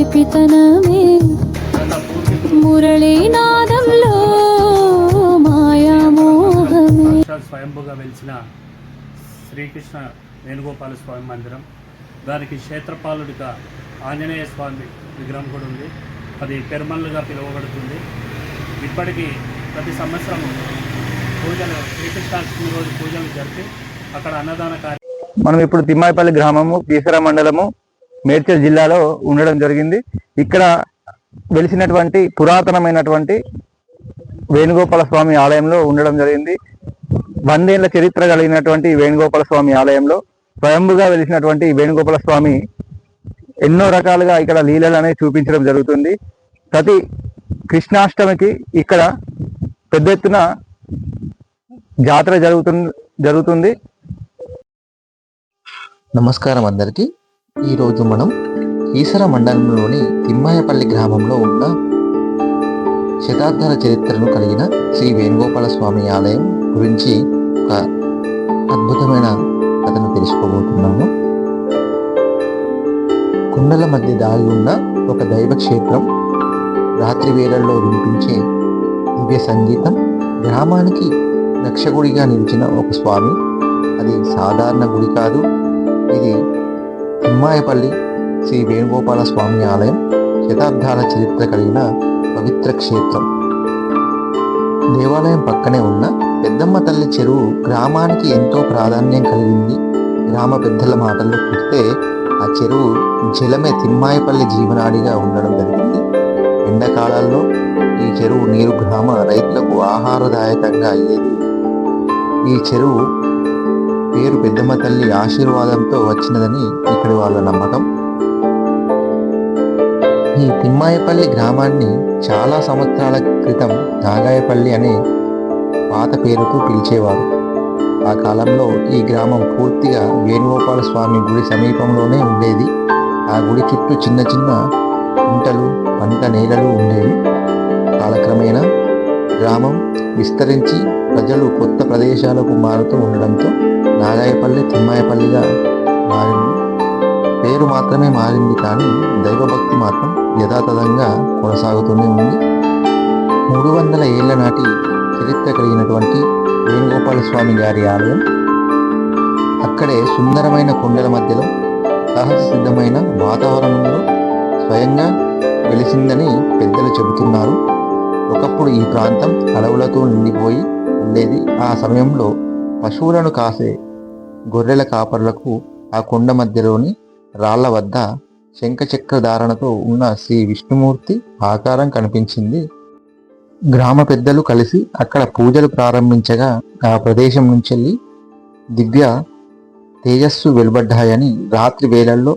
చిలిపితనమే మురళీనాదంలో మాయామోహమే. స్వయంభుగా వెలిసిన శ్రీకృష్ణ వేణుగోపాల స్వామి మందిరం. దానికి క్షేత్రపాలుడిగా ఆంజనేయ స్వామి విగ్రహం కూడా ఉంది. అది పెరుమల్లుగా పిలువబడుతుంది. ఇప్పటికీ ప్రతి సంవత్సరం పూజలు శ్రీకృష్ణాష్టమి రోజు పూజలు జరిపి అక్కడ అన్నదాన కార్య మనం ఇప్పుడు తిమ్మాయిపల్లి గ్రామము పీసర మండలము మేడ్చల్ జిల్లాలో ఉండడం జరిగింది. ఇక్కడ వెలిసినటువంటి పురాతనమైనటువంటి వేణుగోపాల స్వామి ఆలయంలో ఉండడం జరిగింది. వందేళ్ళ చరిత్ర కలిగినటువంటి వేణుగోపాల స్వామి ఆలయంలో స్వయంభుగా వెలిసినటువంటి వేణుగోపాల స్వామి ఎన్నో రకాలుగా ఇక్కడ లీలలు అనేవి చూపించడం జరుగుతుంది. ప్రతి కృష్ణాష్టమికి ఇక్కడ పెద్ద ఎత్తున జాతర జరుగుతుంది జరుగుతుంది. నమస్కారం అందరికీ. ఈరోజు మనం ఈసర మండలంలోని తిమ్మాయపల్లి గ్రామంలో ఉన్న శతాబ్దాల చరిత్రను కలిగిన శ్రీ వేణుగోపాల స్వామి ఆలయం గురించి ఒక అద్భుతమైన కథను తెలుసుకోబోతున్నాము. కుండల మధ్య దాగి ఉన్న ఒక దైవ క్షేత్రం రాత్రి వేళల్లో వినిపించే దివ్య సంగీతం గ్రామానికి రక్షగుడిగా నిలిచిన ఒక స్వామి. అది సాధారణ గుడి కాదు ఇది తిమ్మాయపల్లి శ్రీ వేణుగోపాల స్వామి ఆలయం శతాబ్దాల చరిత్ర కలిగిన పవిత్ర క్షేత్రం. దేవాలయం పక్కనే ఉన్న పెద్దమ్మ తల్లి చెరువు గ్రామానికి ఎంతో ప్రాధాన్యం కలిగింది. గ్రామ పెద్దల మాటల్లో చూస్తే ఆ చెరువు జలమే తిమ్మాయపల్లి జీవనాడిగా ఉండడం జరిగింది. ఎండాకాలాల్లో ఈ చెరువు నీరు గ్రామ రైతులకు ఆహారదాయకంగా అయ్యేది. ఈ చెరువు పేరు పెద్దమ్మ తల్లి ఆశీర్వాదంతో వచ్చినదని ఇక్కడి వాళ్ళ నమ్మకం ఈ తిమ్మాయపల్లి గ్రామాన్ని చాలా సంవత్సరాల క్రితం నాగాయపల్లి అనే పాత పేరుకు పిలిచేవారు. ఆ కాలంలో ఈ గ్రామం పూర్తిగా వేణుగోపాల స్వామి గుడి సమీపంలోనే ఉండేది. ఆ గుడి చుట్టూ చిన్న చిన్న కుంటలు పంట నేలలు ఉండేవి. కాలక్రమేణా గ్రామం విస్తరించి ప్రజలు కొత్త ప్రదేశాలకు మారుతూ ఉండడంతో నాగాయపల్లి తిమ్మాయపల్లిగా మారింది. పేరు మాత్రమే మారింది కానీ దైవభక్తి మాత్రం యథాతథంగా కొనసాగుతూనే ఉంది. మూడు వందల ఏళ్ళ నాటి చరిత్ర కలిగినటువంటి వేణుగోపాల స్వామి గారి ఆలయం అక్కడే సుందరమైన కొండల మధ్యలో సహజ సిద్ధమైన వాతావరణంలో స్వయంగా వెలిసిందని పెద్దలు చెబుతున్నారు. ఒకప్పుడు ఈ ప్రాంతం అడవులతో నిండిపోయి ఉండేది. ఆ సమయంలో పశువులను కాసే గొర్రెల కాపరులకు ఆ కొండ మధ్యలోని రాళ్ళ వద్ద శంఖచక్ర ధారణతో ఉన్న శ్రీ విష్ణుమూర్తి ఆకారం కనిపించింది. గ్రామ పెద్దలు కలిసి అక్కడ పూజలు ప్రారంభించగా ఆ ప్రదేశం నుంచి దివ్య తేజస్సు వెలువడ్డాయని రాత్రి వేళల్లో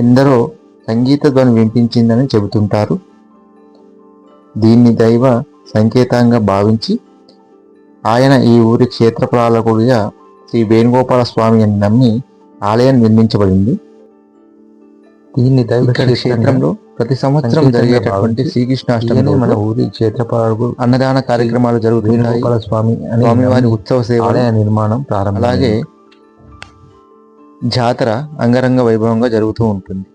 ఎందరో సంగీత ధ్వని వినిపించిందని చెబుతుంటారు. దీన్ని దైవ సంకేతంగా భావించి ఆయన ఈ ఊరి క్షేత్రపాలకుడిగా శ్రీ వేణుగోపాల స్వామి అని నమ్మి ఆలయం నిర్మించబడింది. దీన్ని క్షేత్రంలో ప్రతి సంవత్సరం జరిగేటటువంటి శ్రీకృష్ణాష్టమి మన ఊరి క్షేత్రపాలకుడు అన్నదాన కార్యక్రమాలు జరుగుతున్నాయి స్వామి స్వామివారి ఉత్సవ సేవ నిర్మాణం ప్రారంభం అలాగే జాతర అంగరంగ వైభవంగా జరుగుతూ ఉంటుంది.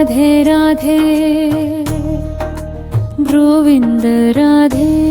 राधे राधे गोविन्द राधे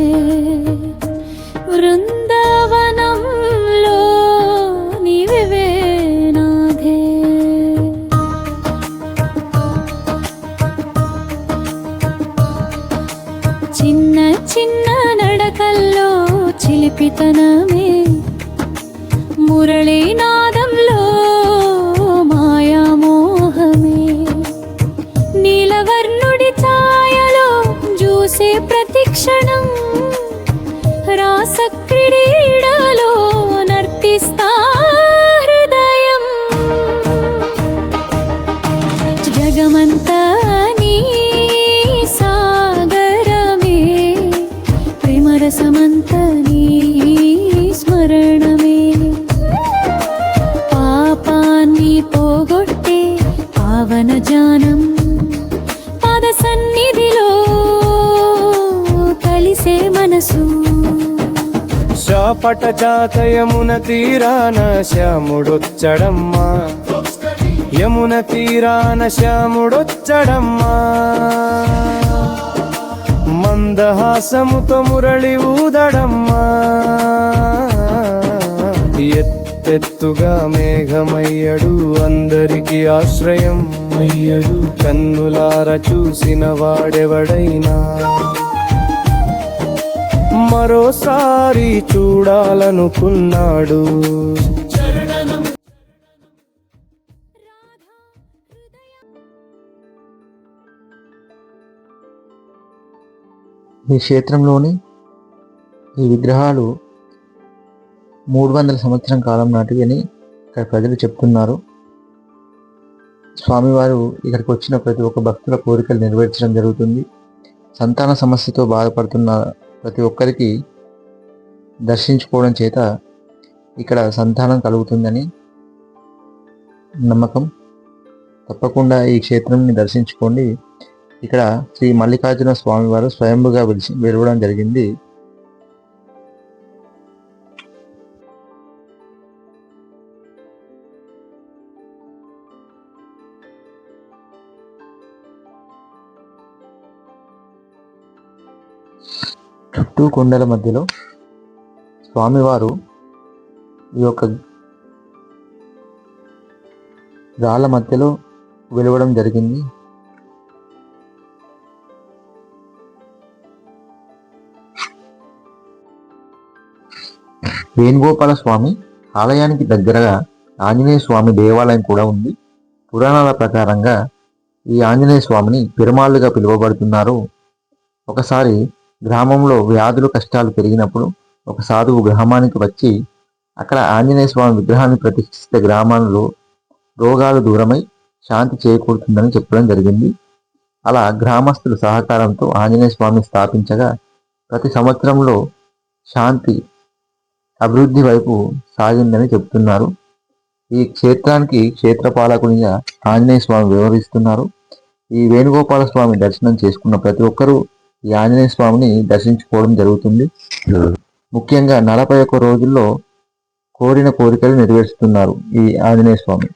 మనసు. శాపట జాతయమున తీరాన శ్యాముడొచ్చడమ్మా. యమున తీరాన శ్యాముడొచ్చడమ్మా. మందహాసముతో మురళి ఊదడమ్మా. ఎత్తెత్తుగా మేఘమయ్యడు అందరికి ఆశ్రయం. అయ్యడు. కన్నులార చూసిన వాడెవడైనా? మరోసారి చూడాలనుకున్నాడు. ఈ క్షేత్రంలోని ఈ విగ్రహాలు మూడు వందల సంవత్సరం కాలం నాటివి అని ఇక్కడ ప్రజలు చెప్తున్నారు. స్వామివారు ఇక్కడికి వచ్చిన ప్రతి ఒక్క భక్తుల కోరికలు నెరవేర్చడం జరుగుతుంది. సంతాన సమస్యతో బాధపడుతున్న ప్రతి ఒక్కరికి దర్శించుకోవడం చేత ఇక్కడ సంతానం కలుగుతుందని నమ్మకం. తప్పకుండా ఈ క్షేత్రంని దర్శించుకోండి. ఇక్కడ శ్రీ మల్లికార్జున స్వామివారు స్వయంగా స్వయంభుగా వెలవడం జరిగింది. చుట్టూ కొండల మధ్యలో స్వామివారు ఈ యొక్క రాళ్ళ మధ్యలో వెలవడం జరిగింది. వేణుగోపాల స్వామి ఆలయానికి దగ్గరగా ఆంజనేయ స్వామి దేవాలయం కూడా ఉంది. పురాణాల ప్రకారంగా ఈ ఆంజనేయ స్వామిని పెరుమాళ్ళుగా పిలువబడుతున్నారు. ఒకసారి గ్రామంలో వ్యాధులు కష్టాలు పెరిగినప్పుడు ఒక సాధువు గ్రామానికి వచ్చి అక్కడ ఆంజనేయ స్వామి విగ్రహాన్ని ప్రతిష్ఠిస్తే గ్రామంలో రోగాలు దూరమై శాంతి చేకూరుతుందని చెప్పడం జరిగింది. అలా గ్రామస్తుల సహకారంతో ఆంజనేయ స్వామి స్థాపించగా ప్రతి సంవత్సరంలో శాంతి అభివృద్ధి వైపు సాగిందని చెప్తున్నారు. ఈ క్షేత్రానికి క్షేత్రపాలకునిగా ఆంజనేయ స్వామి వ్యవహరిస్తున్నారు. ఈ వేణుగోపాల స్వామి దర్శనం చేసుకున్న ప్రతి ఒక్కరూ ఈ ఆంజనేయ స్వామిని దర్శించుకోవడం జరుగుతుంది. ముఖ్యంగా నలభై ఒక్క రోజుల్లో కోరిన కోరికలు నెరవేరుస్తున్నారు ఈ ఆంజనేయ స్వామి.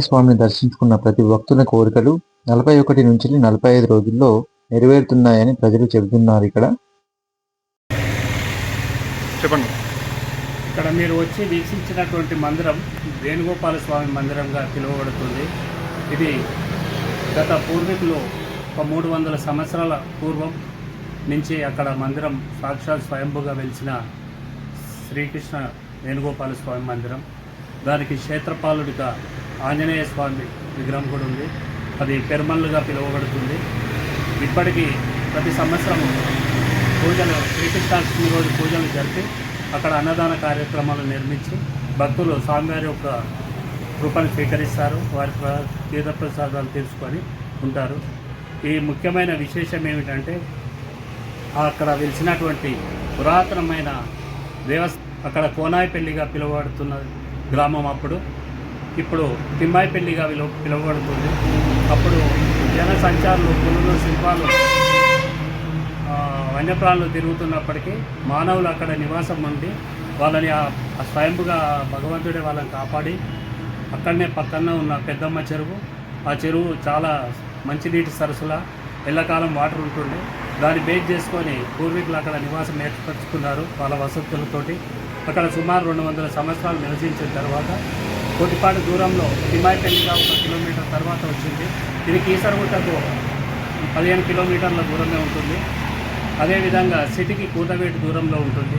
ఆంజనేయ స్వామిని దర్శించుకున్న ప్రతి భక్తుల కోరికలు నలభై ఒకటి నుంచి నలభై ఐదు రోజుల్లో నెరవేరుతున్నాయని ప్రజలు చెబుతున్నారు ఇక్కడ. ఇక్కడ మీరు వచ్చి వీక్షించినటువంటి మందిరం వేణుగోపాల స్వామి మందిరంగా పిలువబడుతుంది. ఇది గత పూర్వీకులు ఒక మూడు వందల సంవత్సరాల పూర్వం నుంచి అక్కడ మందిరం సాక్షాత్ స్వయంభుగా వెలిసిన శ్రీకృష్ణ వేణుగోపాల స్వామి మందిరం. దానికి క్షేత్రపాలుడిగా ఆంజనేయ స్వామి విగ్రహం కూడా ఉంది. అది పెరుమల్లుగా పిలువబడుతుంది. ఇప్పటికీ ప్రతి సంవత్సరం పూజలు శ్రీకృష్ణాష్టమి రోజు పూజలు జరిపి అక్కడ అన్నదాన కార్యక్రమాలు నిర్మించి భక్తులు స్వామివారి యొక్క కృపను స్వీకరిస్తారు. వారి ప్ర- తీర్థప్రసాదాలు తీసుకొని ఉంటారు. ఈ ముఖ్యమైన విశేషం ఏమిటంటే అక్కడ వెలిసినటువంటి పురాతనమైన దేవస్థ అక్కడ కోనాయిపల్లిగా పిలువబడుతున్న గ్రామం అప్పుడు ఇప్పుడు తిమ్మాయిపల్లిగా విలువ పిలువబడుతుంది. అప్పుడు జన సంచారులు పులులు శిల్పాలు వన్యప్రాణులు తిరుగుతున్నప్పటికీ మానవులు అక్కడ నివాసం ఉండి వాళ్ళని ఆ- స్వయంపుగా భగవంతుడే వాళ్ళని కాపాడి అక్కడనే పక్కన ఉన్న పెద్దమ్మ చెరువు. ఆ చెరువు చాలా మంచినీటి సరస్సుల ఎల్లకాలం వాటర్ ఉంటుండే. దాన్ని బేస్ చేసుకొని పూర్వీకులు అక్కడ నివాసం ఏర్పరచుకున్నారు వాళ్ళ వసతులతోటి. అక్కడ సుమారు రెండు వందల సంవత్సరాలు నివసించిన తర్వాత కొద్దిపాటి దూరంలో తిమ్మాయిపల్లిగా ఒక కిలోమీటర్ తర్వాత వచ్చింది. ఇది కీసరగుట్టకు పదిహేను కిలోమీటర్ల దూరమే ఉంటుంది. అదేవిధంగా సిటీకి కూతవేటు దూరంలో ఉంటుంది.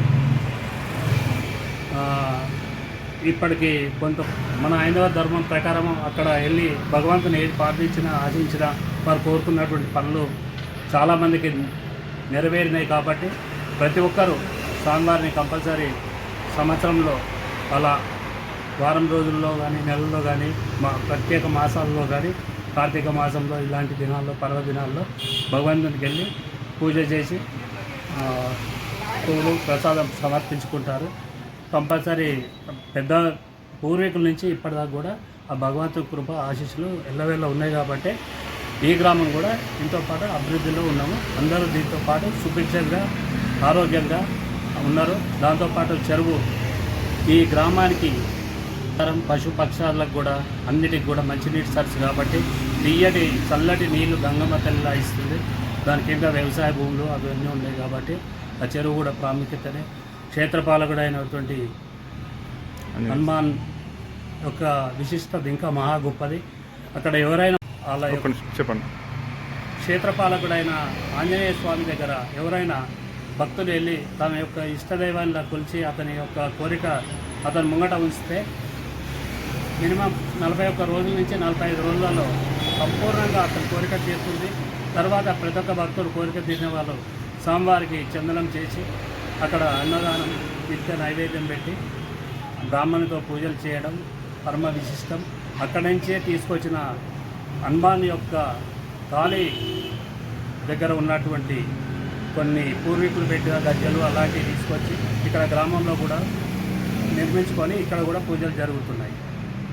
ఇప్పటికీ ఇప్పటికి కొంత మన హైందవ ధర్మం ప్రకారం అక్కడ వెళ్ళి భగవంతుని ఏది ప్రార్థించినా ఆశించినా వారు కోరుకున్నటువంటి పనులు చాలామందికి నెరవేరినాయి కాబట్టి ప్రతి ఒక్కరూ స్వామివారిని కంపల్సరీ సంవత్సరంలో అలా వారం రోజుల్లో కానీ నెలల్లో కానీ మా ప్రత్యేక మాసాల్లో కానీ కార్తీక మాసంలో ఇలాంటి దినాల్లో పర్వదినాల్లో భగవంతునికి వెళ్ళి పూజ చేసి పూలు పువ్వులు ప్రసాదం సమర్పించుకుంటారు. కంపల్సరీ పెద్ద పూర్వీకుల నుంచి ఇప్పటిదాకా కూడా ఆ భగవంతు కృప ఆశీస్సులు ఎల్లవేళ ఉన్నాయి కాబట్టి ఈ గ్రామం కూడా దీంతో పాటు అభివృద్ధిలో ఉన్నాము. అందరూ దీంతో పాటు సుభిక్షంగా ఆరోగ్యంగా ఉన్నారు. దాంతోపాటు చెరువు ఈ గ్రామానికి పశు పక్షాలకు కూడా అన్నిటికి కూడా మంచినీటి సరస్సు కాబట్టి తీయటి చల్లటి నీళ్ళు గంగమ్మ తల్లిలా ఇస్తుంది. దాని కింద వ్యవసాయ భూములు అవన్నీ ఉన్నాయి కాబట్టి ఆ చెరువు కూడా ప్రాముఖ్యతనే. క్షేత్రపాలకుడు అయినటువంటి హనుమాన్ యొక్క విశిష్టత ఇంకా మహా గొప్పది. అక్కడ ఎవరైనా వాళ్ళ యొక్క చెప్పండి. క్షేత్రపాలకుడైన ఆంజనేయ స్వామి దగ్గర ఎవరైనా భక్తులు వెళ్ళి తన యొక్క ఇష్టదైవాన్ని కొలిచి అతని యొక్క కోరిక అతని ముంగట ఉంచితే మినిమం నలభై ఒక్క రోజుల నుంచి నలభై ఐదు రోజులలో సంపూర్ణంగా అతని కోరిక తీరుతుంది తర్వాత ప్రతి ఒక్క భక్తుడు కోరిక తీరిన వాళ్ళు స్వామివారికి చందనం చేసి అక్కడ అన్నదానం నిత్య నైవేద్యం పెట్టి బ్రాహ్మణుతో పూజలు చేయడం పరమ విశిష్టం. అక్కడి నుంచే తీసుకొచ్చిన హనుమాన్ యొక్క ఖాళీ దగ్గర ఉన్నటువంటి కొన్ని పూర్వీకులు పెట్టిన గజ్జలు అలాంటివి తీసుకొచ్చి ఇక్కడ గ్రామంలో కూడా నిర్మించుకొని ఇక్కడ కూడా పూజలు జరుగుతున్నాయి.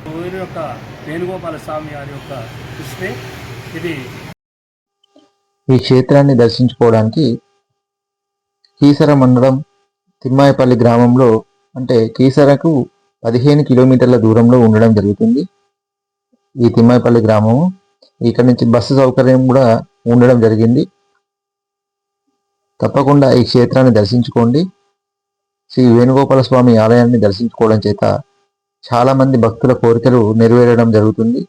ఊరి యొక్క వేణుగోపాల స్వామి వారి యొక్క కృష్ణే ఇది ఈ క్షేత్రాన్ని దర్శించుకోవడానికి కీసర మండలం తిమ్మాయపల్లి గ్రామంలో అంటే కీసరకు పదిహేను కిలోమీటర్ల దూరంలో ఉండడం జరుగుతుంది. ఈ తిమ్మాయపల్లి గ్రామము. ఇక్కడ నుంచి బస్సు సౌకర్యం కూడా ఉండడం జరిగింది. తప్పకుండా ఈ క్షేత్రాన్ని దర్శించుకోండి. శ్రీ వేణుగోపాల స్వామి ఆలయాన్ని దర్శించుకోవడం చేత చాలా మంది భక్తుల కోరికలు నెరవేరడం జరుగుతుంది.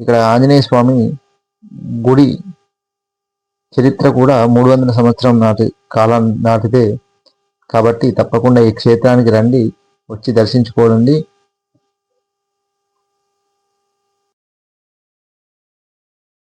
ఇక్కడ ఆంజనేయ స్వామి గుడి చరిత్ర కూడా మూడు వందల సంవత్సరం నాటి కాలం నాటిదే కాబట్టి తప్పకుండా ఈ క్షేత్రానికి రండి వచ్చి దర్శించుకోండి.